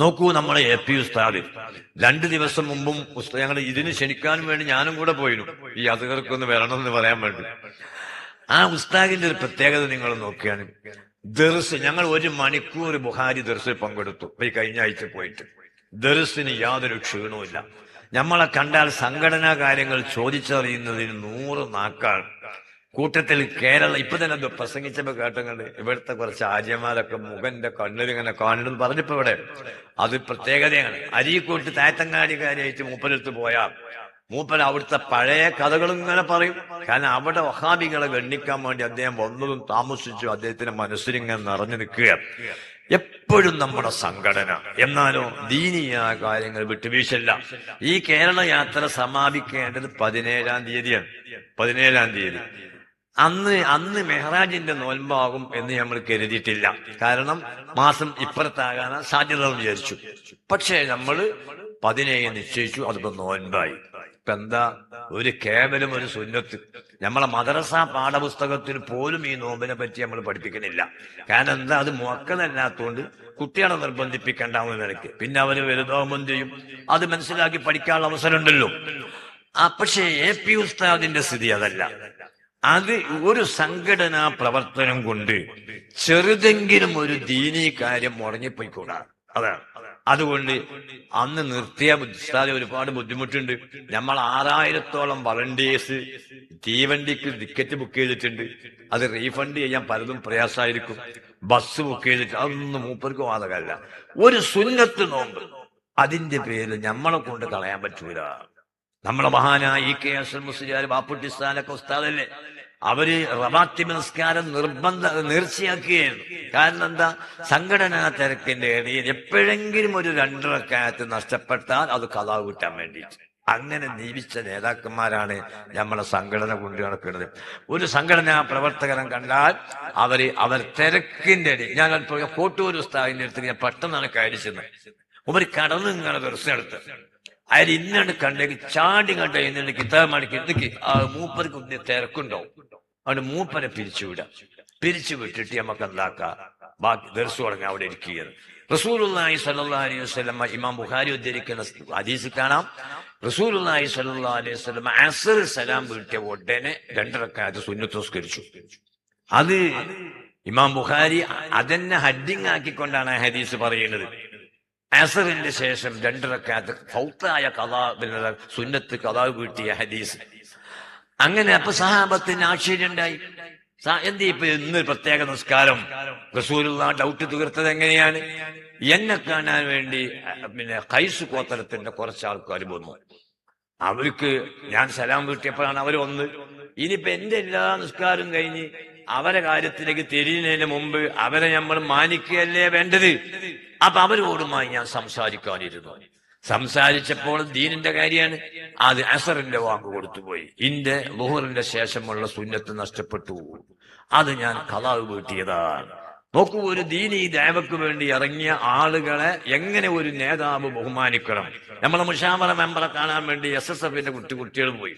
നോക്കൂ നമ്മളെ A P ഉസ്താദ്. രണ്ട് ദിവസം മുമ്പും ഞങ്ങൾ ഇതിന് ക്ഷണിക്കാൻ വേണ്ടി ഞാനും കൂടെ പോയിരുന്നു. ഈ അതുകൾക്കൊന്ന് എന്ന് പറയാൻ വേണ്ടി. ആ ഉസ്താദിന്റെ ഒരു പ്രത്യേകത നിങ്ങൾ നോക്കിയാണ് ദർസ് ഞങ്ങൾ ഒരു മണിക്കൂർ ബുഹാരി ദർസിൽ പങ്കെടുത്തു. ഈ കഴിഞ്ഞ ആഴ്ച പോയിട്ട്. ദർസിന് യാതൊരു ക്ഷീണവുമില്ല നമ്മളെ കണ്ടാൽ സംഘടനാ കാര്യങ്ങൾ ചോദിച്ചറിയുന്നതിന് നൂറ് നാക്കാണ് കൂട്ടത്തിൽ കേരള ഇപ്പൊ തന്നെ പ്രസംഗിച്ചപ്പോ കേട്ടങ്ങണ്ട്. ഇവിടുത്തെ കുറച്ച് ആര്യന്മാരൊക്കെ മുഖന്റെ കണ്ണിൽ ഇങ്ങനെ കാണുന്നു പറഞ്ഞപ്പോ ഇവിടെ. അത് പ്രത്യേകതയാണ്. അരീക്കോട്ട് തായത്തങ്ങാടിക്കാരായിട്ട് മൂപ്പനടുത്ത് പോയാൽ മൂപ്പൻ അവിടുത്തെ പഴയ കഥകളും ഇങ്ങനെ പറയും. കാരണം അവിടെ വഹാബികളെ ഗണ്ണിക്കാൻ വേണ്ടി അദ്ദേഹം വന്നതും താമസിച്ചു. അദ്ദേഹത്തിന്റെ മനസ്സിലിങ്ങനെ നിറഞ്ഞു നിൽക്കുക. എപ്പോഴും നമ്മുടെ സംഘടന. എന്നാലോ ദീനീയായ കാര്യങ്ങൾ വിട്ടുവീഴ്ചയില്ല ഈ കേരള യാത്ര സമാപിക്കേണ്ടത് പതിനേഴാം തീയതിയാണ്. പതിനേഴാം തീയതി. അന്ന് അന്ന് മെഹ്റാജിന്റെ നോൻപാകും എന്ന് നമ്മൾ കരുതിയിട്ടില്ല. കാരണം മാസം ഇപ്പുറത്താകാൻ സാധ്യത വിചാരിച്ചു. പക്ഷേ നമ്മൾ പതിനേഴ് നിശ്ചയിച്ചു അതിപ്പോ നോൻപായി ഇപ്പൊ എന്താ? ഒരു കേവലം ഒരു സുന്നത്ത്. നമ്മളെ മദ്രസ പാഠപുസ്തകത്തിൽ പോലും ഈ നോമ്പിനെ പറ്റി നമ്മൾ പഠിപ്പിക്കുന്നില്ല. കാരണം എന്താ? അത് മുക്കതല്ലാത്തതുകൊണ്ട് കുട്ടികളെ നിർബന്ധിപ്പിക്കേണ്ടാവുന്ന നിലയ്ക്ക്. പിന്നെ അവർ വലുതാവുമ്പോൾ ചെയ്യും? അത് മനസ്സിലാക്കി പഠിക്കാനുള്ള അവസരമുണ്ടല്ലോ. ആ പക്ഷേ എ പി ഉസ്താദിന്റെ സ്ഥിതി അതല്ല. അത് ഒരു സംഘടനാ പ്രവർത്തനം കൊണ്ട് ചെറുതെങ്കിലും ഒരു ദീനീ കാര്യം മുടങ്ങിപ്പോയിക്കൂടാ. അതാണ്. അതുകൊണ്ട് അന്ന് നിർത്തിയ ഉസ്താദ് ഒരുപാട് ബുദ്ധിമുട്ടുണ്ട്. നമ്മൾ ആറായിരത്തോളം വളണ്ടിയേഴ്സ് തീവണ്ടിക്ക് ടിക്കറ്റ് ബുക്ക് ചെയ്തിട്ടുണ്ട്. അത് റീഫണ്ട് ചെയ്യാൻ പലതും പ്രയാസമായിരിക്കും. ബസ് ബുക്ക് ചെയ്തിട്ട് അതൊന്നും മൂപ്പർക്ക് വാതകമല്ല. ഒരു സുന്നത്ത് നോമ്പ്. അതിന്റെ പേരിൽ നമ്മളെ കൊണ്ട് കളയാൻ പറ്റൂല. നമ്മളെ മഹാനായ ഇ കെ അസൽ മുസ്ലിയാർ ബാപ്പുട്ടിസ്ഥാനൊക്കെ ഉസ്താദല്ലേ? അവർ റവാത്തി നമസ്കാരം നിർബന്ധ നേർച്ചയാക്കുകയായിരുന്നു. കാരണം എന്താ? സംഘടനാ തിരക്കിന്റെ ഇടയിൽ എപ്പോഴെങ്കിലും ഒരു രണ്ടരക്കാലത്ത് നഷ്ടപ്പെട്ടാൽ അത് കഥാ കൂട്ടാൻ വേണ്ടിയിട്ട്. അങ്ങനെ ജീവിച്ച നേതാക്കന്മാരാണ് നമ്മളെ സംഘടന കൊണ്ടു നടക്കുന്നത്. ഒരു സംഘടനാ പ്രവർത്തകനം കണ്ടാൽ അവർ അവർ തിരക്കിന്റെ ഇടയിൽ ഞാൻ കോട്ടൂർ ഉസ്താദിന്റെ അടുത്ത് ഞാൻ പെട്ടെന്നാണ് കയറി ചെന്നത് ഒരു കടന്ന് ഇങ്ങനെ ദിവസം എടുത്ത്. അയാൾ ഇന്നാണ് കണ്ടെങ്കിൽ ചാടി കണ്ട എന്നിട്ട് കിതാബ് മണിക്ക് ആ മൂപ്പർക്ക് ഒന്ന് തിരക്കുണ്ടാവും. അവന് മൂപ്പനെ പിരിച്ചുവിടാം പിരിച്ചു വിട്ടിട്ട് നമുക്ക് എന്താക്കാം? ബാക്കി ദർശു തുടങ്ങി അവിടെ ഇരിക്കുകയാണ്. റസൂലുള്ളാഹി സ്വല്ലല്ലാഹി അലൈഹി വസല്ലമ ഇമാം ബുഖാരി ഉദ്ധരിക്കുന്ന ഹദീസ് കാണാം. റസൂലുള്ളാഹി സ്വല്ലല്ലാഹി അലൈഹി വസല്ലമ അസർ സലാം വീട്ടിയ ഉടനെ രണ്ടരക്കാലത്ത് സുന്നത്ത് സംസ്കരിച്ചു അത് ഇമാം ബുഖാരി അതെന്നെ ഹഡിങ് ആക്കിക്കൊണ്ടാണ് ഹദീസ് പറയുന്നത്. അസറിന്റെ ശേഷം രണ്ടിറക്കാത്ത ഫൗത്തായ കഥാ സുന്നത്ത് കഥാ വീട്ടിയ ഹദീസ്. അങ്ങനെ അപ്പൊ സഹാബത്തിന് ആശ്ചര്യണ്ടായി എന്ത് ഇപ്പൊ ഇന്ന് പ്രത്യേക നിസ്കാരം? റസൂലുള്ള ഡൗട്ട് തീർത്തത് എങ്ങനെയാണ്? എന്നെ കാണാൻ വേണ്ടി പിന്നെ കൈസ് കോത്തരത്തിന്റെ കുറച്ച് ആൾക്കാർ വന്നു. അവർക്ക് ഞാൻ സലാം വീട്ടിയപ്പോഴാണ് അവർ വന്ന്. ഇനിയിപ്പോ എന്റെ എല്ലാ നിസ്കാരം കഴിഞ്ഞ് അവരെ കാര്യത്തിലേക്ക് തിരിയുന്നതിന് മുമ്പ് അവരെ നമ്മൾ മാനിക്കുകയല്ലേ വേണ്ടത്? അപ്പൊ അവരോടുമായി ഞാൻ സംസാരിക്കാനിരുന്നു. സംസാരിച്ചപ്പോൾ ദീനിന്റെ കാര്യമാണ്. അത് അസറിന്റെ വാക്ക് കൊടുത്തുപോയി ഇന്റെ ലുഹറിന്റെ ശേഷമുള്ള സുന്നത്ത് നഷ്ടപ്പെട്ടു. അത് ഞാൻ കലാവ് വീട്ടിയതാണ്. നോക്കൂ ഒരു ദീനി ദേവക്ക് വേണ്ടി ഇറങ്ങിയ ആളുകളെ എങ്ങനെ ഒരു നേതാവ് ബഹുമാനിക്കണം? നമ്മളെ മുഷാമറ മെമ്പറെ കാണാൻ വേണ്ടി എസ് എസ് എഫിന്റെ കുട്ടി കുട്ടികൾ പോയി.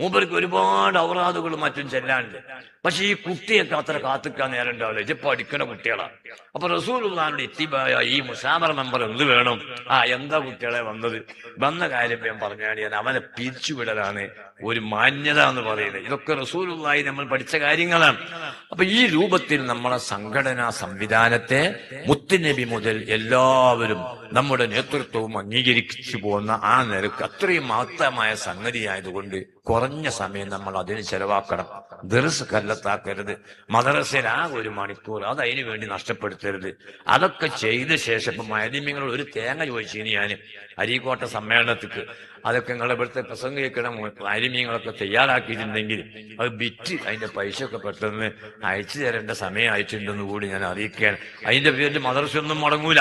മൂപ്പർക്ക് ഒരുപാട് ഔറാദുകളും മറ്റും ചെല്ലാനുണ്ട്. പക്ഷെ ഈ കുട്ടിയൊക്കെ അത്ര കാത്തിക്കാൻ നേരം ഉണ്ടാവില്ല. ഇത് പഠിക്കുന്ന കുട്ടികളാണ് അപ്പൊ റസൂലുള്ളാഹിന്റെ ഇത്തിബായ ഈ മുസാമർ മെമ്പർ എന്ത് വേണം? ആ എന്താ കുട്ടികളെ വന്നത്? വന്ന കാര്യം ഞാൻ പറഞ്ഞാണ് ഞാൻ അവനെ പിരിച്ചുവിടലാണ് ഒരു മാന്യത എന്ന് പറയുന്നത്. ഇതൊക്കെ റസൂലുള്ളായി നമ്മൾ പഠിച്ച കാര്യങ്ങളാണ്. അപ്പൊ ഈ രൂപത്തിൽ നമ്മളെ സംഘടനാ സംവിധാനത്തെ മുത്തുനബി മുതൽ എല്ലാവരും നമ്മുടെ നേതൃത്വവും അംഗീകരിച്ചു പോകുന്ന ആ നിരക്ക് അത്രയും മഹത്തമായ സംഗതിയായതുകൊണ്ട് കുറഞ്ഞ സമയം നമ്മൾ അതിന് ചെലവാക്കണം. ദർസ് കല്ലത്താക്കരുത് മദ്രസയിൽ ആ ഒരു മണിക്കൂർ അത് അതിനു വേണ്ടി നഷ്ടപ്പെടുത്തരുത്. അതൊക്കെ ചെയ്ത ശേഷം ഇപ്പം ഒരു തേങ്ങ ചോദിച്ചു ഞാൻ അരീക്കോട്ട സമ്മേളനത്തിക്ക്. അതൊക്കെ നിങ്ങൾ ഇവിടുത്തെ പ്രസംഗിക്കണം മാലിന്യങ്ങളൊക്കെ തയ്യാറാക്കിയിട്ടുണ്ടെങ്കിൽ അത് വിറ്റ് അതിന്റെ പൈസ ഒക്കെ പെട്ടെന്ന് അയച്ചു തരേണ്ട സമയം അയച്ചിട്ടുണ്ടെന്ന് കൂടി ഞാൻ അറിയിക്കുകയാണ്. അതിന്റെ പേരിൽ മദർസ ഒന്നും മുടങ്ങൂല.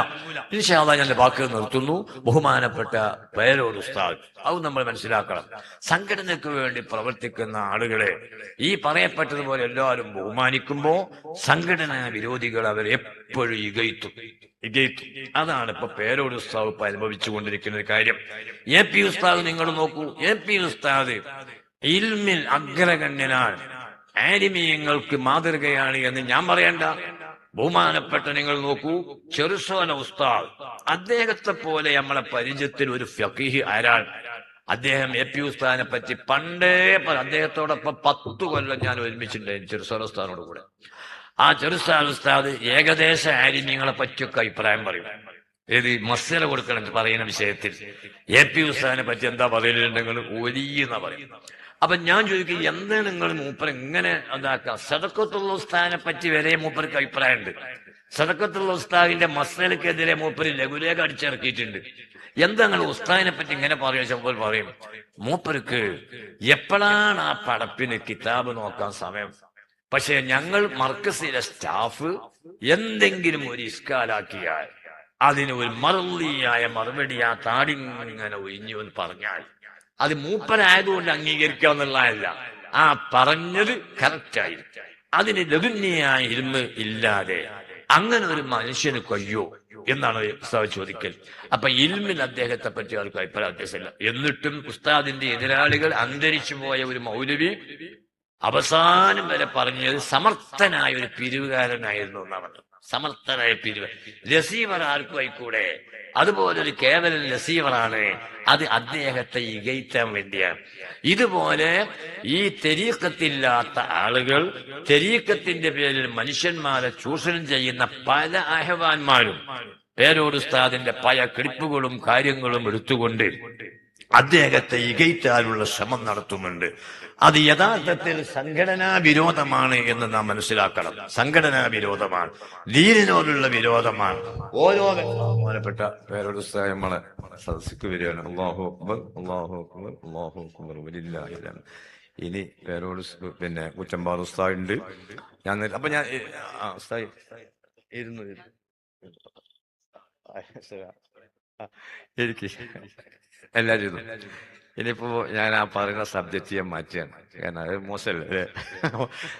ഇൻഷാല്ല ഞാൻ വാക്ക് നിർത്തുന്നു. ബഹുമാനപ്പെട്ട പേരോട് ഉസ്താദ് അത് നമ്മൾ മനസ്സിലാക്കണം. സംഘടനയ്ക്ക് വേണ്ടി പ്രവർത്തിക്കുന്ന ആളുകളെ ഈ പറയപ്പെട്ടതുപോലെ എല്ലാവരും ബഹുമാനിക്കുമ്പോ സംഘടനാ വിരോധികൾ അവരെ എപ്പോഴും ഇകയത്തും ഇകയത്തും അതാണ് ഇപ്പൊ പേരോട് ഉസ്താവ് ഇപ്പൊ അനുഭവിച്ചു കൊണ്ടിരിക്കുന്ന ഒരു കാര്യം. എ പി ഉസ്താദ് നിങ്ങൾ നോക്കൂ. എ പി ഉസ്താദ് ഇൽമിൽ അഗ്രഗണ്യനാണ്. ആരിമീയങ്ങൾക്ക് മാതൃകയാണ് എന്ന് ഞാൻ പറയണ്ട. ബഹുമാനപ്പെട്ട നിങ്ങൾ നോക്കൂ. ചെറുസോന ഉസ്താദ് അദ്ദേഹത്തെ പോലെ നമ്മളെ പരിചയത്തിൽ ഒരു ഫക്കീഹ് ആരാണ്? അദ്ദേഹം എ പി ഉസ്താദിനെ പറ്റി പണ്ടേ അദ്ദേഹത്തോടൊപ്പം പത്തു കൊല്ലം ഞാൻ ഒരുമിച്ചിട്ടുണ്ടായിരുന്നു ചെറുസോന ഉസ്താദിനോട് കൂടെ. ആ ചെറുസാൻ ഉസ്താദ് ഏകദേശ ആരിമ്യങ്ങളെ പറ്റിയൊക്കെ അഭിപ്രായം പറയും. ഏത് മസ്സല കൊടുക്കണം പറയുന്ന വിഷയത്തിൽ എ പി ഉസ്താദിനെ പറ്റി എന്താ പറയുന്നുണ്ടെങ്കിൽ ഒരിയെന്ന പറയും. അപ്പൊ ഞാൻ ചോദിക്കും എന്താണ് നിങ്ങൾ മൂപ്പർ എങ്ങനെ എന്താക്കുക സദക്കത്തുള്ള ഉസ്താനെ പറ്റി വരെ മൂപ്പർക്ക് അഭിപ്രായമുണ്ട്. സദക്കത്തുള്ള ഉസ്താദിന്റെ മസ്സലക്കെതിരെ മൂപ്പർ ലഘുലേഖ അടിച്ചിറക്കിയിട്ടുണ്ട്. എന്താ നിങ്ങൾ ഉസ്താദിനെ പറ്റി ഇങ്ങനെ പറയുമ്പോൾ പറയും മൂപ്പർക്ക് എപ്പോഴാണ് ആ പടപ്പിന് കിതാബ് നോക്കാൻ സമയം? പക്ഷെ ഞങ്ങൾ മർക്കസിലെ സ്റ്റാഫ് എന്തെങ്കിലും ഒരു ഇഷ്കാലാക്കിയാൽ അതിന് ഒരു മറുപടിയായ മറുപടി ആ താടിങ്ങനെ ഒഴിഞ്ഞു എന്ന് പറഞ്ഞാൽ അത് മൂപ്പനായതുകൊണ്ട് അംഗീകരിക്കുക എന്നുള്ളതല്ല. ആ പറഞ്ഞത് കറക്റ്റായി അതിന് ലഘുന്യായ ഇരുമ് ഇല്ലാതെ അങ്ങനെ ഒരു മനുഷ്യന് കൊയ്യോ എന്നാണ് ഉസ്താദ് ചോദിക്കൽ. അപ്പൊ ഇൽമിൽ അദ്ദേഹത്തെ പറ്റി ആർക്കും അഭിപ്രായ വ്യത്യാസമില്ല. എന്നിട്ടും ഉസ്താദിന്റെ എതിരാളികൾ അന്തരിച്ചു പോയ ഒരു മൗലവി അവസാനം വരെ പറഞ്ഞത് സമർത്ഥനായ ഒരു പിരിവുകാരനായിരുന്നു എന്നാണ് സമർത്ഥനായ പിരിവ്. രസീവർ ആർക്കും ആയിക്കൂടെ? അതുപോലെ ഒരു കേവല രസീവറാണ്. അത് അദ്ദേഹത്തെ ഇകയറ്റാൻ വേണ്ടിയാണ്. ഇതുപോലെ ഈ തെരീക്കത്തില്ലാത്ത ആളുകൾ തെരീക്കത്തിന്റെ പേരിൽ മനുഷ്യന്മാരെ ചൂഷണം ചെയ്യുന്ന പല അഹവാന്മാരും പേരോട് ഉസ്താദിന്റെ പല ക്ലിപ്പുകളും കാര്യങ്ങളും എടുത്തുകൊണ്ട് അദ്ദേഹത്തെ ഇകയ്റ്റാനുള്ള ശ്രമം നടത്തുന്നുണ്ട്. അത് യഥാർത്ഥത്തിൽ സംഘടനാ വിരോധമാണ് എന്ന് നാം മനസ്സിലാക്കണം. സംഘടനാ വിരോധമാണ്. ദീനിനോടുള്ള വിരോധമാണ്. ഓരോ ബഹുമാനപ്പെട്ട പേരോട് നമ്മളെ സദസ്സിക്ക് വരികയാണ്. അള്ളാഹു അക്ബർ അള്ളാഹു അക്ബർ അള്ളാഹു അക്ബർ. ഹംദ്. ഇനി പേരോട് പിന്നെ കുറ്റമ്പാട് ഉസ്താദ് ഉണ്ട് ഞാൻ അപ്പൊ ഞാൻ ഇരുന്നു ഇരുന്നു. ആ, ശരി. ചെയ്തു ഇനിയിപ്പോ ഞാൻ ആ പറയുന്ന സബ്ജക്റ്റ് ഞാൻ മാറ്റിയാണ് കാരണം അത് മോശമല്ലേ?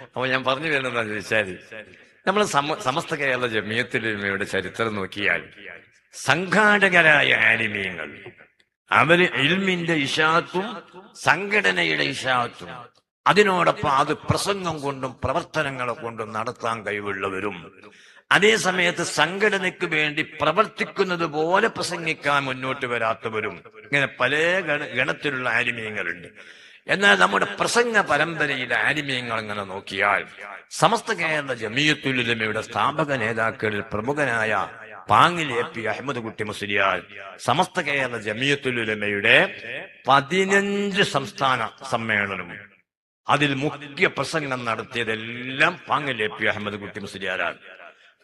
അപ്പൊ ഞാൻ പറഞ്ഞു വരുന്നതാ ചോദിച്ചാൽ നമ്മൾ സമസ്ത കേരള ജമിയത്തിലുമയുടെ ചരിത്രം നോക്കിയാൽ സംഘാടകരായ ആനിമീയങ്ങൾ അവർ ഇൽമിന്റെ ഇഷാത്തും സംഘടനയുടെ ഇഷാത്തും അതിനോടൊപ്പം അത് പ്രസംഗം കൊണ്ടും പ്രവർത്തനങ്ങളെ കൊണ്ടും നടത്താൻ കഴിവുള്ളവരും അതേ സമയത്ത് സംഘടനയ്ക്ക് വേണ്ടി പ്രവർത്തിക്കുന്നത് പോലെ പ്രസംഗിക്കാൻ മുന്നോട്ട് വരാത്തവരും ഇങ്ങനെ പല ഗണ ഗണത്തിലുള്ള ആനിമീയങ്ങളുണ്ട് എന്നാൽ നമ്മുടെ പ്രസംഗ പരമ്പരയിലെ ആനിമീയങ്ങൾ അങ്ങനെ നോക്കിയാൽ സമസ്ത കേരള ജമീയത്തുലുലമയുടെ സ്ഥാപക നേതാക്കളിൽ പ്രമുഖനായ പാങ്ങിൽ എ പി അഹമ്മദ് കുട്ടി മുസ്ലിയാൽ സമസ്ത കേരള ജമീയത്തുലുലമയുടെ പതിനഞ്ച് സംസ്ഥാന സമ്മേളനം അതിൽ മുഖ്യ പ്രസംഗം നടത്തിയതെല്ലാം പാങ്ങിൽ എ പി അഹമ്മദ് കുട്ടി മുസ്ലിയാരാണ്.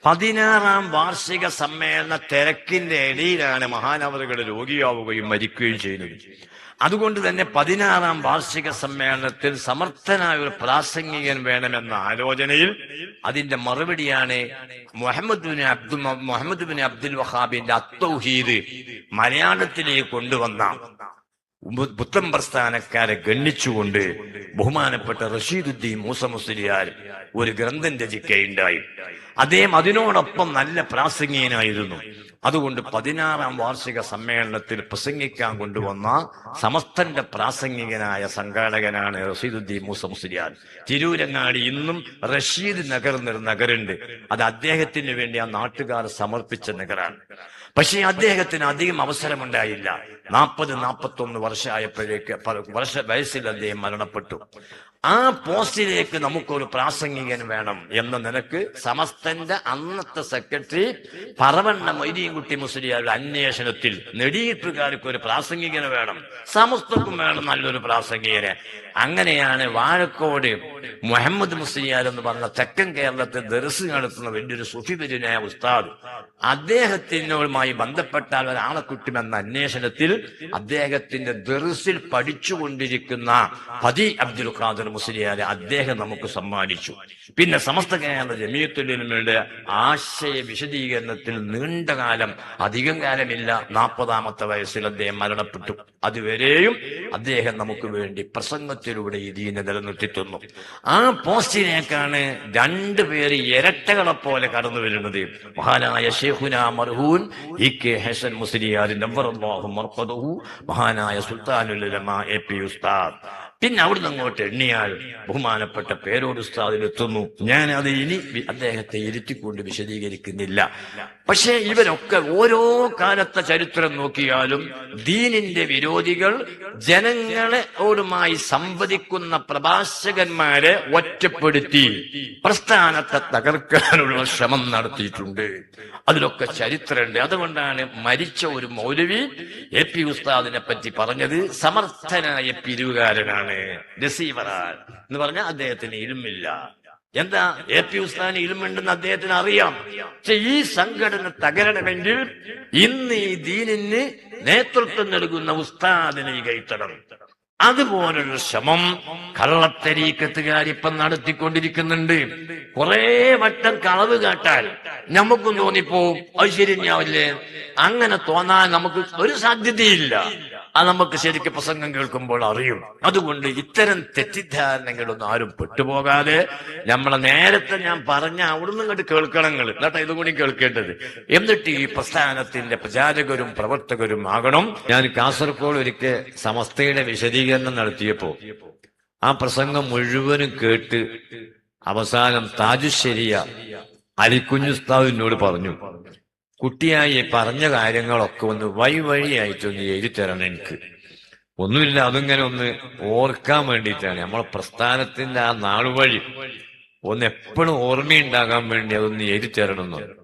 പതിനാറാം വാർഷിക സമ്മേളന തിരക്കിന്റെ ഇടയിലാണ് മഹാനവറുകൾ രോഗിയാവുകയും മരിക്കുകയും ചെയ്യുന്നത്. അതുകൊണ്ട് തന്നെ പതിനാറാം വാർഷിക സമ്മേളനത്തിൽ സമർത്ഥനായ ഒരു പ്രാസംഗികൻ വേണമെന്ന ആലോചനയിൽ അതിന്റെ മറുപടിയാണ് Muhammad bin Abdul Muhammad bin Abdul വഹാബിന്റെ അത്തൗഹീദ് മലയാളത്തിലേക്ക് കൊണ്ടുവന്ന പുത്തൻ പ്രസ്ഥാനക്കാരെ ഗണ്ണിച്ചുകൊണ്ട് ബഹുമാനപ്പെട്ട റഷീദുദ്ദീൻ മൂസ മുസ്ലിയാർ ഒരു ഗ്രന്ഥം രചിക്കുകയുണ്ടായി അദ്ദേഹം അതിനോടൊപ്പം നല്ല പ്രാസംഗികനായിരുന്നു. അതുകൊണ്ട് പതിനാറാം വാർഷിക സമ്മേളനത്തിൽ പ്രസംഗിക്കാൻ കൊണ്ടുവന്ന സമസ്തന്റെ പ്രാസംഗികനായ സംഘാടകനാണ് റഷീദുദ്ദീൻ മൂസ മുസ്ലിയാൻ. തിരൂരങ്ങാടി ഇന്നും റഷീദ് നഗർ എന്നൊരു നഗരുണ്ട് അത് അദ്ദേഹത്തിന് വേണ്ടി ആ നാട്ടുകാർ സമർപ്പിച്ച നഗറാണ്. പക്ഷേ അദ്ദേഹത്തിന് അധികം അവസരമുണ്ടായില്ല. നാൽപ്പത് നാൽപ്പത്തൊന്ന് വർഷമായപ്പോഴേക്ക് വർഷ വയസ്സിൽ അദ്ദേഹം മരണപ്പെട്ടു. ആ പോസ്റ്റിലേക്ക് നമുക്കൊരു പ്രാസംഗികൻ വേണം എന്ന് നിനക്ക് സമസ്തന്റെ അന്നത്തെ സെക്രട്ടറി പറവണ്ണ മൊയ്തീൻകുട്ടി മുസ്ലിയാരുടെ അന്വേഷണത്തിൽ നെടിയിട്ടുകാർക്ക് ഒരു പ്രാസംഗികന് വേണം. സമസ്തക്കും വേണം നല്ലൊരു പ്രാസംഗികനെ. അങ്ങനെയാണ് വാഴക്കോട് മുഹമ്മദ് മുസ്ലിയാർ എന്ന് പറഞ്ഞ തെക്കൻ കേരളത്തിൽ ദർസ് നടത്തുന്ന വലിയൊരു സുഫിബരിനായ ഉസ്താദ്. അദ്ദേഹത്തിനുമായി ബന്ധപ്പെട്ടാൽ ഒരാളെ കിട്ടുമെന്ന അന്വേഷണത്തിൽ അദ്ദേഹത്തിന്റെ ദർസിൽ പഠിച്ചുകൊണ്ടിരിക്കുന്ന പതി അബ്ദുൽ ഖാദർ മുസ്ലിയാരെ അദ്ദേഹം നമുക്ക് സമ്മാനിച്ചു. പിന്നെ സമസ്ത കേരള ജമീയത്തുലിമയുടെ ആശയ വിശദീകരണത്തിൽ നീണ്ടകാലം അധികം കാലമില്ല നാൽപ്പതാമത്തെ വയസ്സിൽ അദ്ദേഹം മരണപ്പെട്ടു. അതുവരെയും അദ്ദേഹം നമുക്ക് വേണ്ടി പ്രസംഗത്തിലൂടെ ദീന നിലനിർത്തി തന്നു. ആ പോസ്റ്റിനേക്കാണ് രണ്ടുപേര് ഇരട്ടകളെ പോലെ കടന്നു വരുന്നത്. മഹാനായ ഷെഹുന മർഹൂൻ ഇ കെ ഹസൻ മുസ്ലിയാർ മഹാനായ സുൽത്താനുൽ ഉലമ എ പി ഉസ്താദ്. പിന്നെ അവിടുന്ന് അങ്ങോട്ട് എണ്ണിയാൽ ബഹുമാനപ്പെട്ട പേരോട് ഉസ്താദിലെത്തുന്നു ഞാൻ അത് ഇനി അദ്ദേഹത്തെ ഇരുത്തിക്കൊണ്ട് വിശദീകരിക്കുന്നില്ല. പക്ഷേ ഇവരൊക്കെ ഓരോ കാലത്തെ ചരിത്രം നോക്കിയാലും ദീനിന്റെ വിരോധികൾ ജനങ്ങളോടുമായി സംവദിക്കുന്ന പ്രഭാഷകന്മാരെ ഒറ്റപ്പെടുത്തി പ്രസ്ഥാനത്തെ തകർക്കാനുള്ള ശ്രമം നടത്തിയിട്ടുണ്ട്. അതിലൊക്കെ ചരിത്രമുണ്ട്. അതുകൊണ്ടാണ് മരിച്ച ഒരു മൗലവി എ പി ഉസ്താദിനെ പറ്റി പറഞ്ഞത് സമർത്ഥനായ പിരിവുകാരനാണ്. രസീവറാൻ എന്ന് പറഞ്ഞാൽ അദ്ദേഹത്തിന് ഇലുമില്ല എന്താ? എ പി ഉസ്താനി ഇരുമുണ്ടെന്ന് അദ്ദേഹത്തിന് അറിയാം. പക്ഷെ ഈ സംഘടന തകരണമെങ്കിൽ ഇന്ന് ഈ ദീനിന് നേതൃത്വം നൽകുന്ന ഉസ്താദിനെ കൈത്തടം. അതുപോലുള്ള ശ്രമം കള്ളത്തരീക്കത്തുകാർ ഇപ്പൊ നടത്തിക്കൊണ്ടിരിക്കുന്നുണ്ട്. കുറെ വട്ടം കളവ് കേട്ടാൽ നമുക്കും തോന്നിപ്പോവും. അത് ശരിയാവില്ലേ അങ്ങനെ തോന്നാൻ നമുക്ക് ഒരു സാധ്യതയില്ല. അത് നമുക്ക് ശരിക്കും പ്രസംഗം കേൾക്കുമ്പോൾ അറിയും. അതുകൊണ്ട് ഇത്തരം തെറ്റിദ്ധാരണകളൊന്നും ആരും പെട്ടുപോകാതെ നമ്മളെ നേരത്തെ ഞാൻ പറഞ്ഞ അവിടുന്ന് ഇങ്ങോട്ട് കേൾക്കണങ്ങൾ. എന്നിട്ട് ഇതും കൂടി കേൾക്കേണ്ടത്. എന്നിട്ട് ഈ പ്രസ്ഥാനത്തിന്റെ പ്രചാരകരും പ്രവർത്തകരും ആകണം. ഞാൻ കാസർഗോഡ് ഒരിക്കൽ സമസ്തയുടെ വിശദീകരണം നടത്തിയപ്പോ ആ പ്രസംഗം മുഴുവനും കേട്ട് അവസാനം താജുശ്ശേരിയ അലിക്കുഞ്ഞുസ്താവിനോട് പറഞ്ഞു. കുട്ടിയായി പറഞ്ഞ കാര്യങ്ങളൊക്കെ ഒന്ന് വഴി വഴിയായിട്ടൊന്ന് എഴുതി തരണം എനിക്ക്. ഒന്നുമില്ല അതിങ്ങനെ ഒന്ന് ഓർക്കാൻ വേണ്ടിയിട്ടാണ്. നമ്മളെ പ്രസ്ഥാനത്തിന്റെ ആ നാളുവഴി ഒന്ന് എപ്പോഴും ഓർമ്മയുണ്ടാകാൻ വേണ്ടി അതൊന്ന് എഴുതി തരണം എന്ന്. പറഞ്ഞു.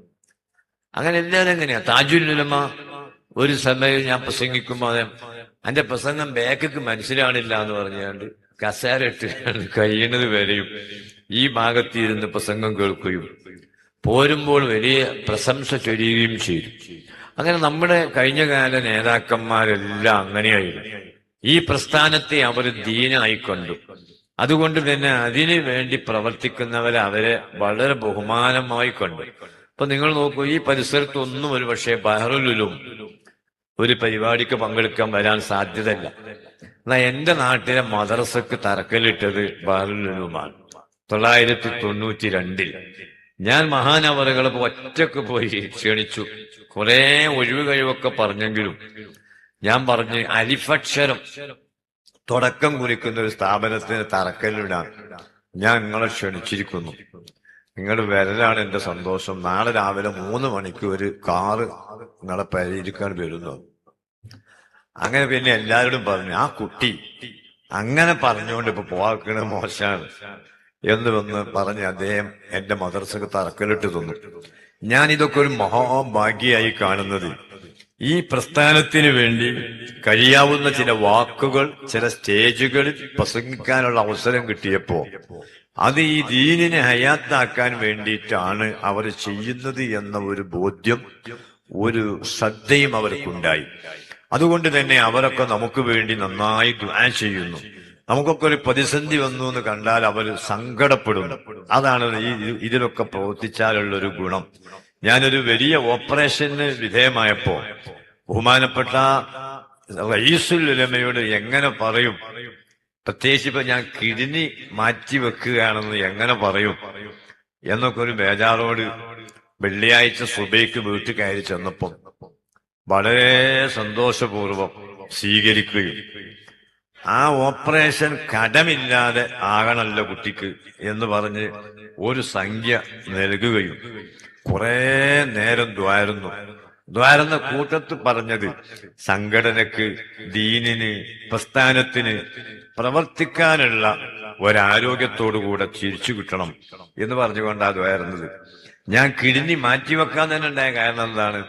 അങ്ങനെ എല്ലാവരും എങ്ങനെയാ? താജുലുലമ ഒരു സമയം ഞാൻ പ്രസംഗിക്കുമ്പോൾ അതെ എന്റെ പ്രസംഗം ബേക്കക്ക് മനസ്സിലാണില്ല എന്ന് പറഞ്ഞുകൊണ്ട് കസേര ഇട്ട് കഴിയുന്നത് വരെയും ഈ ഭാഗത്ത് ഇരുന്ന് പ്രസംഗം കേൾക്കുകയും പോരുമ്പോൾ വലിയ പ്രശംസ ചൊരിയുകയും ചെയ്തു. അങ്ങനെ നമ്മുടെ കഴിഞ്ഞകാല നേതാക്കന്മാരെല്ലാം അങ്ങനെയായിരുന്നു. ഈ പ്രസ്ഥാനത്തെ അവർ ദീനായി കണ്ടു അതുകൊണ്ട് തന്നെ അതിനു വേണ്ടി പ്രവർത്തിക്കുന്നവരെ അവരെ വളരെ ബഹുമാനമായി കണ്ടു. അപ്പൊ നിങ്ങൾ നോക്കൂ ഈ പരിസരത്തൊന്നും ഒരു പക്ഷേ ബഹറുലും ഒരു പരിപാടിക്ക് പങ്കെടുക്കാൻ വരാൻ സാധ്യതയല്ല. എന്നാ എന്റെ നാട്ടിലെ മദ്രസക്ക് തറക്കല്ലിട്ടത് ബഹറുലുമാണ് തൊള്ളായിരത്തി തൊണ്ണൂറ്റി രണ്ടിൽ ഞാൻ മഹാനവറുകൾ ഒറ്റയ്ക്ക് പോയി ക്ഷണിച്ചു. കുറെ ഒഴിവ് കഴിവൊക്കെ പറഞ്ഞെങ്കിലും ഞാൻ പറഞ്ഞ് അലിഫക്ഷരം തുടക്കം കുറിക്കുന്ന ഒരു സ്ഥാപനത്തിന് തറക്കല്ലിടാൻ ഞാൻ നിങ്ങളെ ക്ഷണിച്ചിരിക്കുന്നു. നിങ്ങളുടെ വരലാണ് എന്റെ സന്തോഷം. നാളെ രാവിലെ മൂന്ന് മണിക്ക് ഒരു കാറ് നിങ്ങളെ പരിഹരിക്കാൻ വരുന്നു. അങ്ങനെ പിന്നെ എല്ലാവരോടും പറഞ്ഞു ആ കുട്ടി അങ്ങനെ പറഞ്ഞുകൊണ്ട് ഇപ്പൊ പോവാക്കണ മോശമാണ്. എന്ന് വന്ന് പറഞ്ഞ് അദ്ദേഹം എന്റെ മദർസക്ക് തറക്കലിട്ട് തന്നു. ഞാൻ ഇതൊക്കെ ഒരു മഹാഭാഗ്യായി കാണുന്നത്. ഈ പ്രസ്ഥാനത്തിന് വേണ്ടി കഴിയാവുന്ന ചില വാക്കുകൾ ചില സ്റ്റേജുകളിൽ പ്രസംഗിക്കാനുള്ള അവസരം കിട്ടിയപ്പോ അത് ഈ ദീനിനെ ഹയാത്താക്കാൻ വേണ്ടിയിട്ടാണ് അവർ ചെയ്യുന്നത് എന്ന ഒരു ബോധ്യം ഒരു ശ്രദ്ധയും അവർക്കുണ്ടായി. അതുകൊണ്ട് തന്നെ അവരൊക്കെ നമുക്ക് വേണ്ടി നന്നായി ദ്വാ ചെയ്യുന്നു. നമുക്കൊക്കെ ഒരു പ്രതിസന്ധി വന്നു എന്ന് കണ്ടാൽ അവർ സങ്കടപ്പെടും. അതാണ് ഈ ഇതിലൊക്കെ പ്രവർത്തിച്ചാലുള്ള ഒരു ഗുണം. ഞാനൊരു വലിയ ഓപ്പറേഷന് വിധേയമായപ്പോ ബഹുമാനപ്പെട്ട റയീസുൽ ഉലമയോട് എങ്ങനെ പറയും? പ്രത്യേകിച്ച് ഇപ്പൊ ഞാൻ കിഡ്നി മാറ്റി വെക്കുകയാണെന്ന് എങ്ങനെ പറയും? എന്നൊക്കെ ഒരു ബേജാറോട് വെള്ളിയാഴ്ച സുബൈക്ക് വീട്ടിൽ കയറി ചെന്നപ്പം വളരെ സന്തോഷപൂർവം സ്വീകരിക്കുകയും ആ ഓപ്പറേഷൻ കടമില്ലാതെ ആകണല്ലോ കുട്ടിക്ക് എന്ന് പറഞ്ഞ് ഒരു സംഖ്യ നൽകുകയും കുറെ നേരം ദ്വാരുന്നു. ദ്വാരുന്ന കൂട്ടത്ത് പറഞ്ഞത് സംഘടനക്ക് ദീനിന് പ്രസ്ഥാനത്തിന് പ്രവർത്തിക്കാനുള്ള ഒരാരോഗ്യത്തോടുകൂടെ ചിരിച്ചു കിട്ടണം എന്ന് പറഞ്ഞുകൊണ്ടാണ് ദ്വാരുന്നത്. ഞാൻ കിഴിഞ്ഞി മാറ്റിവെക്കാൻ തന്നെ ഉണ്ടായ കാരണം എന്താണ്?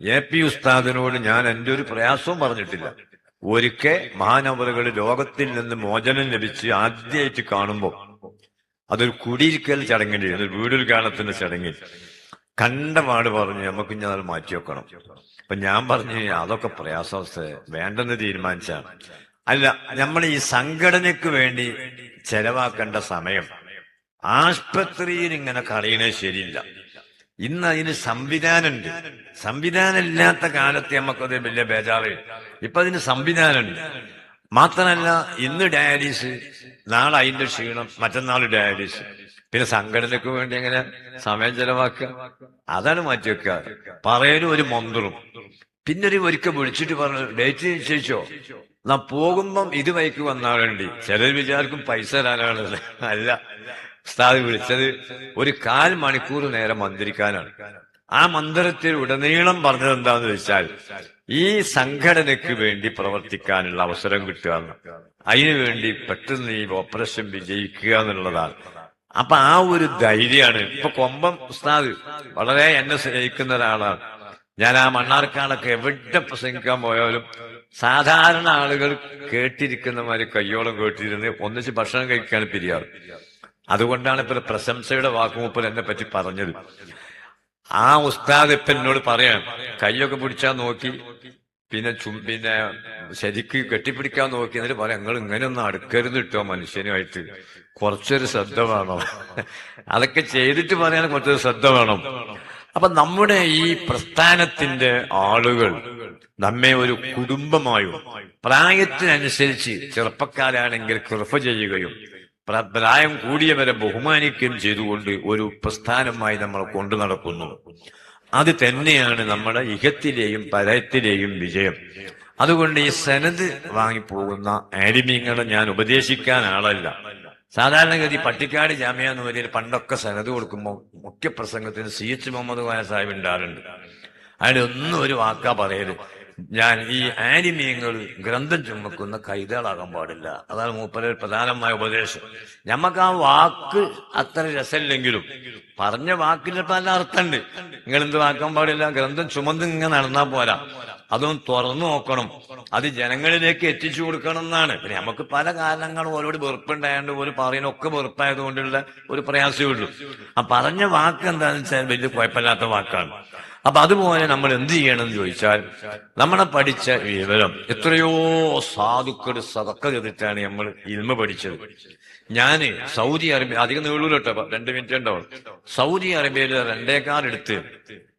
എ പി ഉസ്താദിനോട് ഞാൻ എന്റെ ഒരു പ്രയാസവും പറഞ്ഞിട്ടില്ല. ഒരിക്കൽ മഹാനവറുകൾ ലോകത്തിൽ നിന്ന് മോചനം ലഭിച്ച് ആദ്യമായിട്ട് കാണുമ്പോൾ അതൊരു കുടിയിരിക്കൽ ചടങ്ങിന്റെ വീടിൽ വീടുദ്ഘാടനത്തിന്റെ ചടങ്ങിൽ കണ്ട പാട് പറഞ്ഞു നമുക്ക് ഞാൻ അത് മാറ്റി വെക്കണം. അപ്പൊ ഞാൻ പറഞ്ഞു അതൊക്കെ പ്രയാസാവസ്ഥ വേണ്ടെന്ന് തീരുമാനിച്ചാണ്. അല്ല നമ്മൾ ഈ സംഘടനയ്ക്ക് വേണ്ടി ചെലവാക്കേണ്ട സമയം ആശുപത്രിയിൽ ഇങ്ങനെ കളയണത് ശരിയില്ല. ഇന്ന് അതിന് സംവിധാനമുണ്ട്. സംവിധാനം ഇല്ലാത്ത കാലത്ത് നമുക്കത് വലിയ ബേജാറ് ഇപ്പൊ അതിന് സംവിധാനമുണ്ട്. മാത്രമല്ല ഇന്ന് ഡയാലിസ് നാളെ അതിന്റെ ക്ഷീണം മറ്റന്നാൾ ഡയാലിസ് പിന്നെ സംഘടനക്ക് വേണ്ടി എങ്ങനെ സമയം ചെലവാക്കുക? അതാണ് മാറ്റിവെക്കുക പറയലും ഒരു മന്ത്രം പിന്നെ ഒരു ഒരിക്കൽ വിളിച്ചിട്ട് പറഞ്ഞു ഡേറ്റ് നിശ്ചയിച്ചോ? നാ പോകുമ്പം ഇത് വൈക്ക് വന്നാളുണ്ട്. ചിലർ വിചാരിക്കും പൈസ തരാനാണല്ലേ. അല്ല ഉസ്താദ് വിളിച്ചത് ഒരു കാൽ മണിക്കൂർ നേരം മന്ത്രിക്കാനാണ്. ആ മന്ത്രത്തിൽ ഉടനീളം പറഞ്ഞത് എന്താന്ന് വെച്ചാൽ ഈ സംഘടനയ്ക്ക് വേണ്ടി പ്രവർത്തിക്കാനുള്ള അവസരം കിട്ടുക അതിനുവേണ്ടി പെട്ടെന്ന് ഈ ഓപ്പറേഷൻ വിജയിക്കുക എന്നുള്ളതാണ്. അപ്പൊ ആ ഒരു ധൈര്യമാണ്. ഇപ്പൊ കൊമ്പം ഉസ്താദ് വളരെ എന്നെ സ്നേഹിക്കുന്ന ഒരാളാണ്. ഞാൻ ആ മണ്ണാർക്കാടൊക്കെ എവിടെ പ്രസംഗിക്കാൻ പോയാലും സാധാരണ ആളുകൾ കേട്ടിരിക്കുന്ന മാതിരി കയ്യോളം കേട്ടിരുന്ന് ഒന്നിച്ച് ഭക്ഷണം കഴിക്കാൻ പിരിയാറ്. അതുകൊണ്ടാണ് ഇപ്പൊ പ്രശംസയുടെ വാക്കുമൂപ്പൽ എന്നെ പറ്റി പറഞ്ഞത്. ആ ഉസ്താദ് ഇപ്പൊ എന്നോട് പറയാം കൈയൊക്കെ പിടിച്ചാ നോക്കി പിന്നെ ചും പിന്നെ ശരിക്ക് കെട്ടിപ്പിടിക്കാൻ നോക്കി എന്നിട്ട് പറയാം നിങ്ങൾ ഇങ്ങനെ ഒന്നും അടുക്കരുത് കിട്ടോ മനുഷ്യനുമായിട്ട്. കുറച്ചൊരു ശ്രദ്ധ വേണം. അതൊക്കെ ചെയ്തിട്ട് പറയാൻ കുറച്ചൊരു ശ്രദ്ധ വേണം. അപ്പൊ നമ്മുടെ ഈ പ്രസ്ഥാനത്തിന്റെ ആളുകൾ നമ്മെ ഒരു കുടുംബമായും പ്രായത്തിനനുസരിച്ച് ചെറുപ്പക്കാരാണെങ്കിൽ കൃപ ചെയ്യുകയും പ്രായം കൂടിയവരെ ബഹുമാനിക്കുകയും ചെയ്തുകൊണ്ട് ഒരു പ്രസ്ഥാനമായി നമ്മൾ കൊണ്ടു നടക്കുന്നു. അത് തന്നെയാണ് നമ്മുടെ ഇഹത്തിലെയും പരത്തിലെയും വിജയം. അതുകൊണ്ട് ഈ സനത് വാങ്ങിപ്പോകുന്ന ആലിമീങ്ങളെ ഞാൻ ഉപദേശിക്കാൻ ആളല്ല. സാധാരണഗതി പട്ടിക്കാട് ജാമ്യ എന്ന് വലിയ പണ്ടൊക്കെ സനത് കൊടുക്കുമ്പോൾ മുഖ്യപ്രസംഗത്തിന് സി എച്ച് മുഹമ്മദ് ഖാൻ സാഹിബ് ഉണ്ടാറുണ്ട് അയാൾ ഒന്നും ഒരു വാക്കാ പറയൽ ഞാൻ ഈ ആനിമീങ്ങൾ ഗ്രന്ഥം ചുമക്കുന്ന കൈതകളാകാൻ പാടില്ല. അതാണ് മൂപ്പര പ്രധാനമായ ഉപദേശം. ഞമ്മക്ക് ആ വാക്ക് അത്ര രസമില്ലെങ്കിലും പറഞ്ഞ വാക്കിന് പല അർത്ഥമുണ്ട്. നിങ്ങൾ എന്ത് വാക്കാൻ പാടില്ല? ഗ്രന്ഥം ചുമന്ന് ഇങ്ങനെ നടന്നാ പോരാ. അതും തുറന്നു നോക്കണം. അത് ജനങ്ങളിലേക്ക് എത്തിച്ചു കൊടുക്കണം എന്നാണ്. പിന്നെ നമുക്ക് പല കാരണങ്ങളും ഓരോട് വെറുപ്പുണ്ടായതുകൊണ്ട് ഒരു പറയുന്നൊക്കെ വെറുപ്പായത് കൊണ്ടുള്ള ഒരു പ്രയാസമേ ഉള്ളൂ. ആ പറഞ്ഞ വാക്ക് എന്താണെന്ന് വെച്ചാൽ വലിയ കുഴപ്പമില്ലാത്ത വാക്കാണ്. അപ്പൊ അതുപോലെ നമ്മൾ എന്ത് ചെയ്യണം എന്ന് ചോദിച്ചാൽ നമ്മളെ പഠിച്ച വിവരം എത്രയോ സാധുക്കൾ സതക്ക ചെയ്തിട്ടാണ് നമ്മൾ ഇൽമ പഠിച്ചത്. ഞാൻ സൗദി അറേബ്യ അധികം നീളൂല കേട്ടോ രണ്ട് മിനിറ്റ് ഉണ്ടാവും. സൗദി അറേബ്യയിൽ രണ്ടേക്കാൾ എടുത്ത്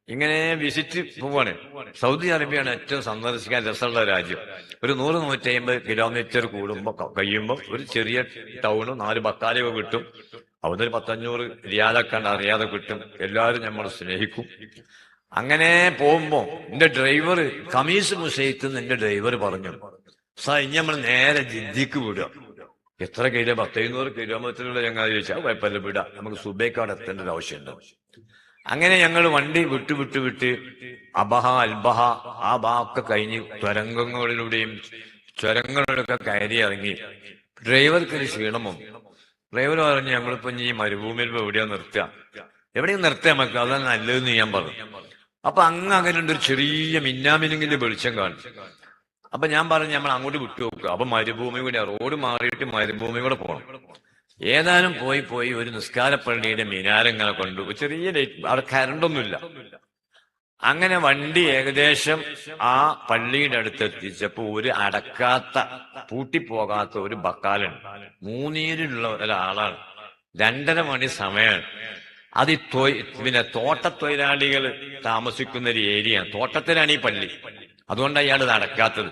ഇങ്ങനെ വിസിറ്റ് പോവാണ്. സൗദി അറേബ്യയാണ് ഏറ്റവും സന്ദർശിക്കാൻ രസമുള്ള രാജ്യം. ഒരു നൂറ് നൂറ്റി അമ്പത് കിലോമീറ്റർ കൂടുമ്പോ കഴിയുമ്പോൾ കഴിയുമ്പോ ഒരു ചെറിയ ടൗണും നാല് ബക്കാലയൊക്കെ കിട്ടും. അവിടെ ഒരു പത്തഞ്ഞൂറ് റിയാദൊക്കെ അറിയാതെ കിട്ടും. എല്ലാവരും നമ്മൾ സ്നേഹിക്കും. അങ്ങനെ പോകുമ്പോ എന്റെ ഡ്രൈവർ കമീസ് മുസൈത്ത് എന്റെ ഡ്രൈവർ പറഞ്ഞു. ഇനി നമ്മൾ നേരെ ജിദ്ദിക്ക് വിടുക. എത്ര കിലോ പത്തൈനൂറ് കിലോമീറ്ററുള്ള ഞങ്ങൾ ചോദിച്ചാൽ കുഴപ്പമില്ല വിടാം. നമുക്ക് സുബേക്കാട് എത്തേണ്ട ഒരു ആവശ്യമുണ്ട്. അങ്ങനെ ഞങ്ങൾ വണ്ടി വിട്ടു വിട്ടു വിട്ട് അബഹ അൽബഹ ആ ബാക്കെ കഴിഞ്ഞ് തുരങ്കങ്ങളിലൂടെയും ചുരങ്ങളിലൊക്കെ കയറി ഇറങ്ങി. ഡ്രൈവർക്ക് ഒരു ക്ഷീണമോ ഡ്രൈവർ പറഞ്ഞു ഞങ്ങളിപ്പോ ഈ മരുഭൂമിയിൽ എവിടെയാ നിർത്തുക? എവിടെയും നിർത്തിയാൽ നമുക്ക് അതാണ് നല്ലതെന്ന് ഞാൻ പറഞ്ഞു. അപ്പൊ അങ്ങ് അങ്ങനെയുണ്ട് ഒരു ചെറിയ മിന്നാമിനുങ്ങിന്റെ വെളിച്ചം കാണും. അപ്പൊ ഞാൻ പറഞ്ഞു നമ്മൾ അങ്ങോട്ട് വിട്ടു നോക്കുക അപ്പൊ മരുഭൂമി കൂടെ റോഡ് മാറിയിട്ട് മരുഭൂമി കൂടെ പോകണം ഏതാനും പോയി പോയി ഒരു നിസ്കാര നിസ്കാരപ്പള്ളിയുടെ മിനാരങ്ങളെ കൊണ്ടു. ചെറിയ ലൈറ്റ് അവിടെ കരണ്ടൊന്നുമില്ല. അങ്ങനെ വണ്ടി ഏകദേശം ആ പള്ളിയുടെ അടുത്ത് എത്തിച്ചപ്പോ ഒരു അടക്കാത്ത പൂട്ടിപ്പോകാത്ത ഒരു ബക്കാലുണ്ട്. മൂന്നീരിലുള്ള ഒരാളാണ്. രണ്ടര മണി സമയമാണ് അത് പിന്നെ തോട്ടത്തൊഴിലാളികൾ താമസിക്കുന്ന ഒരു ഏരിയ. തോട്ടത്തിലാണ് ഈ പള്ളി. അതുകൊണ്ട് അയാൾ നടക്കാത്തത്.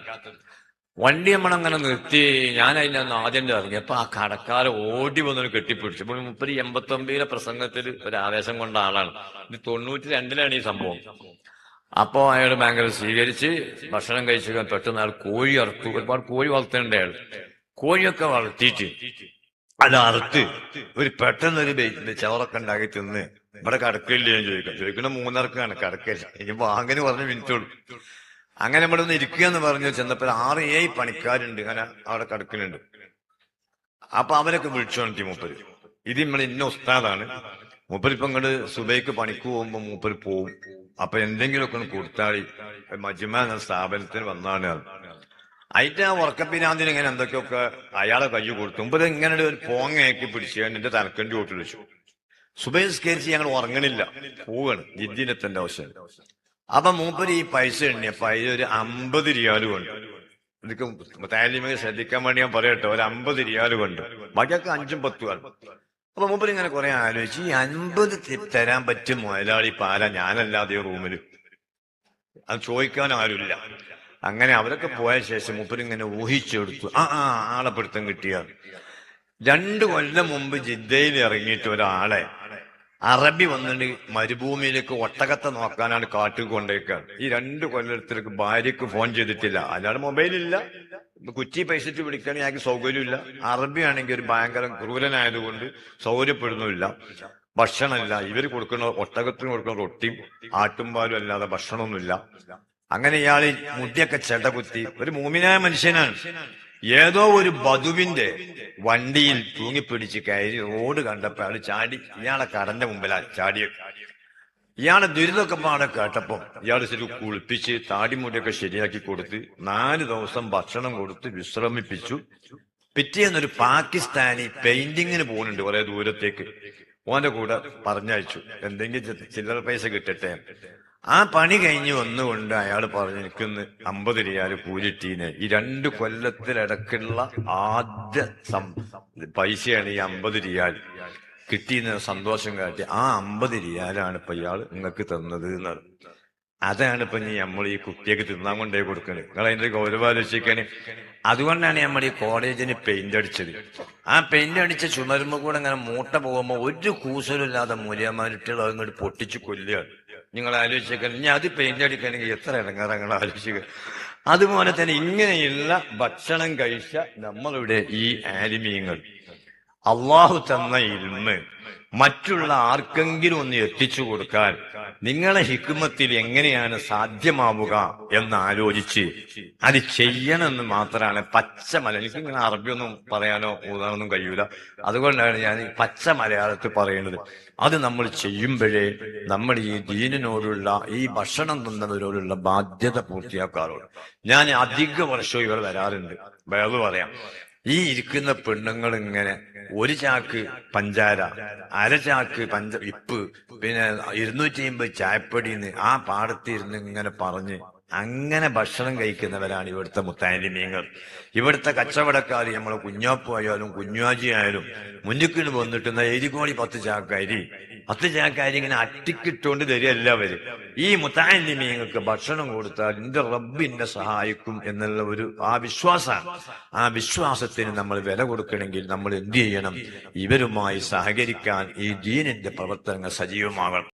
വണ്ടി നമ്മളങ്ങനെ നിർത്തി ഞാൻ അതിനൊന്ന് ആദ്യം ഇറങ്ങിയപ്പോ ആ കടക്കാരൻ ഓടി വന്നൊരു കെട്ടിപ്പിടിച്ചു. ഇപ്പൊ മുപ്പത് എൺപത്തി ഒമ്പതിലെ പ്രസംഗത്തിൽ ഒരു ആവേശം കൊണ്ട ആളാണ്. ഇത് തൊണ്ണൂറ്റി രണ്ടിലാണ് ഈ സംഭവം. അപ്പോ അയാൾ ഭയങ്കര സ്വീകരിച്ച് ഭക്ഷണം കഴിച്ചു പെട്ടെന്ന് ആൾ കോഴി അറുത്തു. ഒരുപാട് കോഴി വളർത്തേണ്ട അയാൾ. കോഴിയൊക്കെ വളർത്തിയിട്ട് അത് അറുത്ത്. ഒരു പെട്ടെന്നൊരു ഒരു ചവറൊക്കെ ഉണ്ടാക്കി തിന്ന് ഇവിടെ കടക്കില്ലേ ഞാൻ ചോദിക്കാം. ചോദിക്കണ മൂന്നിറക്കാണ് കടക്കില്ല ഇനി വാങ്ങന് പറഞ്ഞ മിനിറ്റുള്ളൂ അങ്ങനെ ഇവിടെ ഒന്ന് ഇരിക്കുക എന്ന് പറഞ്ഞു ചെന്നപ്പോൾ ആറ് ഏഴ് പണിക്കാരുണ്ട്. ഇങ്ങനെ അവിടെ കടക്കിലുണ്ട്. അപ്പൊ അവരൊക്കെ വിളിച്ചോണ്ടി മൂപ്പര്. ഇത് നമ്മൾ ഇന്ന ഉസ്താദാണ്. മൂപ്പര് ഇപ്പൊ ഇങ്ങോട്ട് സുബൈക്ക് പണിക്ക് പോകുമ്പോ മൂപ്പര് പോവും. അപ്പൊ എന്തെങ്കിലുമൊക്കെ ഒന്ന് കൊടുത്താളി മജിമ സ്ഥാപനത്തിന് വന്നാണ്. അത്. അതിന്റെ ആ ഉറക്കപ്പിനാന്തിന് ഇങ്ങനെ എന്തൊക്കെയൊക്കെ അയാളെ കൈ കൊടുത്തു. മുമ്പ് ഇങ്ങനെ ഒരു പോങ്ങയാക്കി പിടിച്ച് എന്റെ തലക്കണ്ടി ഓട്ടി വെച്ചു. സുബൈ സ്കരിച്ച് ഞങ്ങൾ ഉറങ്ങണില്ല. പോവാണ്. ജിദ്ദിനെത്തേണ്ട ആവശ്യം അപ്പൊ മൂപ്പര് ഈ പൈസ എണ്ണിയപ്പോ ഒരു അമ്പത് റിയാൽ കൊണ്ട്. എനിക്ക് താലിമയെ ശ്രദ്ധിക്കാൻ വേണ്ടി ഞാൻ പറയട്ടെ. ഒരു അമ്പത് റിയാൽ കൊണ്ട്. ബാക്കിയൊക്കെ അഞ്ചും പത്തും ആണ് അപ്പൊ മൂപ്പര് ഇങ്ങനെ കുറെ ആലോചിച്ച് ഈ അൻപത് തരാൻ പറ്റും മുതലാളി പാല ഞാനല്ലാതെ റൂമിൽ അത് ചോദിക്കാൻ ആരുമില്ല. അങ്ങനെ അവരൊക്കെ പോയ ശേഷം മൂപ്പരിങ്ങനെ ഊഹിച്ചെടുത്തു ആ ആ ആളെ പിടുത്തം കിട്ടിയ. രണ്ടു കൊല്ലം മുമ്പ് ജിദ്ദയിൽ ഇറങ്ങിയിട്ട് ഒരാളെ അറബി വന്നിട്ട് മരുഭൂമിയിലേക്ക് ഒട്ടകത്തെ നോക്കാനാണ് കാട്ടിൽ കൊണ്ടേക്കാൻ ഈ രണ്ട് കൊല്ലത്തിലേക്ക് ഭാര്യക്ക് ഫോൺ ചെയ്തിട്ടില്ല. അല്ലാതെ മൊബൈലില്ല. കുറ്റി പൈസറ്റ് വിളിക്കാൻ അയാൾക്ക് സൗകര്യമില്ല. അറബി ആണെങ്കിൽ ഒരു ഭയങ്കര ക്രൂരനായതുകൊണ്ട് സൗകര്യപ്പെടുന്നുമില്ല. ഭക്ഷണമില്ല. ഇവർ കൊടുക്കുന്ന ഒട്ടകത്തിന് കൊടുക്കുന്ന റൊട്ടിയും ആട്ടുംപാലും അല്ലാതെ ഭക്ഷണമൊന്നുമില്ല. അങ്ങനെ ഇയാൾ മുടിയൊക്കെ ചെടകുത്തി ഒരു മൂമിനായ മനുഷ്യനാണ്. ഏതോ ഒരു ബധുവിന്റെ വണ്ടിയിൽ തൂങ്ങിപ്പിടിച്ച് കയറി റോഡ് കണ്ടപ്പോ അയാൾ ചാടി. ഇയാളെ കടന്റെ മുമ്പിലാണ് ചാടിയത്. ഇയാളെ ദുരിതമൊക്കെ പാടെ കേട്ടപ്പോ ഇയാൾ ശരി കുളിപ്പിച്ച് താടിമുടിയൊക്കെ ശരിയാക്കി കൊടുത്ത് നാല് ദിവസം ഭക്ഷണം കൊടുത്ത് വിശ്രമിപ്പിച്ചു. പിറ്റേന്നൊരു പാകിസ്ഥാനി പെയിന്റിങ്ങിന് പോകുന്നുണ്ട് കുറെ ദൂരത്തേക്ക്. ഓന്റെ കൂടെ പറഞ്ഞയച്ചു. എന്തെങ്കിലും ചില്ലറ പൈസ കിട്ടട്ടെ. ആ പണി കഴിഞ്ഞ് വന്നുകൊണ്ട് അയാൾ പറഞ്ഞു എനിക്കൊന്ന് അമ്പത് രൂപ കൂലിട്ടീന് ഈ രണ്ട് കൊല്ലത്തിലടക്കുള്ള ആദ്യ പൈസയാണ് ഈ അമ്പത് രൂപ കിട്ടിയെന്ന് സന്തോഷം കാട്ടി ആ അമ്പത് രൂപയാണ് ഇപ്പൊ ഇയാൾ നിങ്ങൾക്ക് തന്നത് എന്ന് അതാണ് ഇപ്പൊ നമ്മൾ ഈ കുട്ടിയൊക്കെ തിന്നാൻ കൊണ്ടേ കൊടുക്കുന്നത് നിങ്ങൾ അതിന്റെ ഗൗരവം ആലോചിക്കാന് അതുകൊണ്ടാണ് നമ്മൾ ഈ കോളേജിന് പെയിന്റ് അടിച്ചത്. ആ പെയിന്റ് അടിച്ച ചുമരുമ്പോ കൂടെ ഇങ്ങനെ മൂട്ട പോകുമ്പോ ഒരു കൂസലില്ലാതെ മൂല്യമാരിട്ടുള്ള അങ്ങോട്ട് പൊട്ടിച്ചു കൊല്ലുകയാണ്. നിങ്ങൾ ആലോചിച്ചേക്കാൻ ഇനി അത് പെയിന്റ് അടിക്കണമെങ്കിൽ എത്ര ഇടങ്ങാറ നിങ്ങൾ ആലോചിക്കുക അതുപോലെ തന്നെ ഇങ്ങനെയുള്ള ഭക്ഷണം കഴിച്ച നമ്മളുടെ ഈ ആലിമീങ്ങൾ. അള്ളാഹു തന്ന ഇൽമ് മറ്റുള്ള ആർക്കെങ്കിലും ഒന്ന് എത്തിച്ചു കൊടുക്കാൻ നിങ്ങളെ ഹിക്കുമത്തിൽ എങ്ങനെയാണ് സാധ്യമാവുക എന്ന് ആലോചിച്ച് അത് ചെയ്യണമെന്ന് മാത്രമാണ്. പച്ച മല എനിക്ക് ഇങ്ങനെ അറബിയൊന്നും പറയാനോ ഊതാനൊന്നും കഴിയൂല. അതുകൊണ്ടാണ് ഞാൻ പച്ച മലയാളത്തിൽ പറയുന്നത്. അത് നമ്മൾ ചെയ്യുമ്പോഴേ നമ്മൾ ഈ ദീനിനോടുള്ള ഈ ഭക്ഷണം തന്നവരോടുള്ള ബാധ്യത പൂർത്തിയാക്കാറുള്ളൂ. ഞാൻ അധിക വർഷവും ഇവർ വരാറുണ്ട്. വേറെ പറയാം. ഈ ഇരിക്കുന്ന പെണ്ണുങ്ങൾ ഇങ്ങനെ ഒരു ചാക്ക് പഞ്ചാര അര ചാക്ക് പഞ്ച ഇപ്പ് പിന്നെ ഇരുന്നൂറ്റി അമ്പത് ചായപ്പൊടിന്ന് ആ പാടത്തിരുന്ന് ഇങ്ങനെ പറഞ്ഞ് അങ്ങനെ ഭക്ഷണം കഴിക്കുന്നവരാണ് ഇവിടുത്തെ മുത്താലിമീങ്ങൾ ഇവിടുത്തെ കച്ചവടക്കാർ നമ്മളെ കുഞ്ഞാപ്പു ആയാലും കുഞ്ഞാജി ആയാലും മുന്നിക്കിന് വന്നിട്ടുന്ന എരികോളി പത്ത് ചാക്കാരി. പത്ത് ചാക്കാരി ഇങ്ങനെ അട്ടിക്കിട്ടുകൊണ്ട് തരികയല്ല അവർ ഈ മുത്താലിമീങ്ങൾക്ക് ഭക്ഷണം കൊടുത്താൽ എന്റെ റബ്ബിന്റെ സഹായിക്കും എന്നുള്ള ഒരു ആ വിശ്വാസമാണ് ആ വിശ്വാസത്തിന് നമ്മൾ വില കൊടുക്കണമെങ്കിൽ നമ്മൾ എന്ത് ചെയ്യണം? ഇവരുമായി സഹകരിക്കാൻ ഈ ദീനിന്റെ പ്രവർത്തനങ്ങൾ സജീവമാകണം.